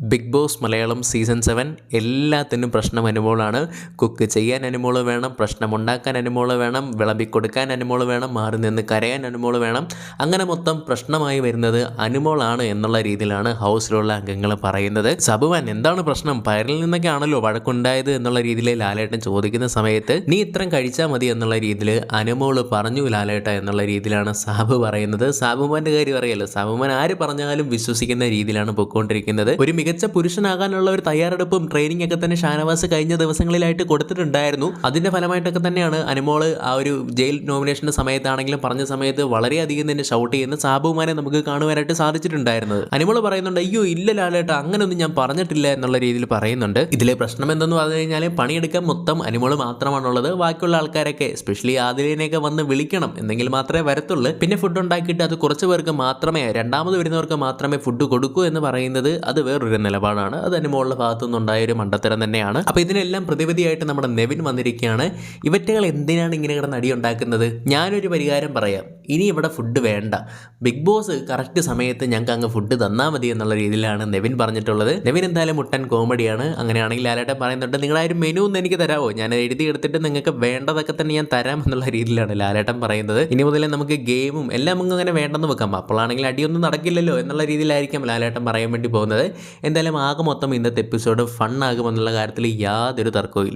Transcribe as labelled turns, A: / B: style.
A: Bigg Boss Malayalam season seven എല്ലാത്തിനും പ്രശ്നം അനുമോളാണ്. Cook ചെയ്യാൻ അനുമോൾ വേണം പ്രശ്നം ഉണ്ടാക്കാൻ അനുമോൾ വേണം വിളമ്പിക്കൊടുക്കാൻ അനുമോൾ വേണം മാറി നിന്ന് കരയാൻ അനുമോൾ വേണം. അങ്ങനെ മൊത്തം പ്രശ്നമായി വരുന്നത് അനുമോളാണ് എന്നുള്ള രീതിയിലാണ് ഹൗസിലുള്ള അംഗങ്ങൾ പറയുന്നത്. സബുവാൻ എന്താണ് പ്രശ്നം? പയറിൽ നിന്നൊക്കെ ആണല്ലോ വഴക്കുണ്ടായത് എന്നുള്ള രീതിയിൽ ലാലേട്ടൻ ചോദിക്കുന്ന സമയത്ത് നീ ഇത്രയും കഴിച്ചാൽ മതി എന്നുള്ള രീതിയിൽ അനുമോൾ പറഞ്ഞു ലാലേട്ട എന്നുള്ള രീതിയിലാണ് സാബു പറയുന്നത്. സാബുമാന്റെ കാര്യം അറിയാലോ സാബുമാൻ ആര് പറഞ്ഞാലും വിശ്വസിക്കുന്ന രീതിയിലാണ് പൊയ്ക്കൊണ്ടിരിക്കുന്നത് ഒരു മികച്ച പുരുഷനാകാനുള്ള ഒരു തയ്യാറെടുപ്പും ട്രെയിനിങ് ഒക്കെ തന്നെ ഷാനവാസ് കഴിഞ്ഞ ദിവസങ്ങളിലായിട്ട് കൊടുത്തിട്ടുണ്ടായിരുന്നു. അതിന്റെ ഫലമായിട്ടൊക്കെ തന്നെയാണ് അനുമോൾ ആ ഒരു ജയിൽ നോമിനേഷന്റെ സമയത്താണെങ്കിലും പറഞ്ഞ സമയത്ത് വളരെയധികം തന്നെ ഷൗട്ട് ചെയ്യുന്ന സാബുമാനെ നമുക്ക് കാണുവാനായിട്ട് സാധിച്ചിട്ടുണ്ടായിരുന്നത്. അനുമോൾ പറയുന്നുണ്ട് അയ്യോ ഇല്ല ലാലേട്ട അങ്ങനെയൊന്നും ഞാൻ പറഞ്ഞിട്ടില്ല എന്നുള്ള രീതിയിൽ പറയുന്നുണ്ട്. ഇതിലെ പ്രശ്നം എന്തെന്ന് പറഞ്ഞു കഴിഞ്ഞാൽ പണിയെടുക്കാൻ മൊത്തം അനുമോൾ മാത്രമാണുള്ളത്. ബാക്കിയുള്ള ആൾക്കാരൊക്കെ സ്പെഷ്യലി ആദിലിനെയൊക്കെ വന്ന് വിളിക്കണം എന്നെങ്കിൽ മാത്രമേ വരത്തുള്ളൂ. പിന്നെ ഫുഡ് ഉണ്ടാക്കിയിട്ട് അത് കുറച്ച് പേർക്ക് മാത്രമേ രണ്ടാമത് വരുന്നവർക്ക് മാത്രമേ ഫുഡ് കൊടുക്കൂ എന്ന് പറയുന്നത് അത് വേറൊരു നിലപാടാണ്. അത് അനുമോളുടെ ഭാഗത്തു നിന്നുണ്ടായ ഒരു മണ്ടത്തരം തന്നെയാണ്. അപ്പോൾ ഇതിനെല്ലാം പ്രതിവിധിയായിട്ട് നമ്മുടെ നെവിൻ വന്നിരിക്കുകയാണ്. ഇവറ്റകൾ എന്തിനാണ് ഇങ്ങനെ കിടന്ന് അടി ഉണ്ടാക്കുന്നത്? ഞാനൊരു പരിഹാരം പറയാം. ഇനി ഇവിടെ ഫുഡ് വേണ്ട. ബിഗ് ബോസ് കറക്റ്റ് സമയത്ത് ഞങ്ങൾക്ക് അങ്ങ് ഫുഡ് തന്നാൽ മതി എന്നുള്ള രീതിയിലാണ് നെവിൻ പറഞ്ഞിട്ടുള്ളത്. നെവിൻ എന്തായാലും മുട്ടൻ കോമഡിയാണ് അങ്ങനെയാണെങ്കിൽ ലാലേട്ടൻ പറയുന്നുണ്ട് ഒരു മെനു ഒന്ന് എനിക്ക് തരാമോ ഞാൻ എഴുതി എടുത്തിട്ട് നിങ്ങൾക്ക് വേണ്ടതൊക്കെ തന്നെ ഞാൻ തരാം എന്നുള്ള രീതിയിലാണ് ലാലേട്ടൻ പറയുന്നത്. ഇനി മുതലേ നമുക്ക് ഗെയിമും എല്ലാം നമുക്ക് അങ്ങനെ വേണ്ടെന്ന് വെക്കാം. അപ്പോഴാണെങ്കിൽ അടിയൊന്നും നടക്കില്ലല്ലോ എന്നുള്ള രീതിയിലായിരിക്കും ലാലേട്ടൻ പറയാൻ വേണ്ടി പോകുന്നത്. എന്തായാലും ആകെ മൊത്തം ഇന്നത്തെ എപ്പിസോഡ് ഫണ്ണാകുമെന്നുള്ള കാര്യത്തിൽ യാതൊരു തർക്കവും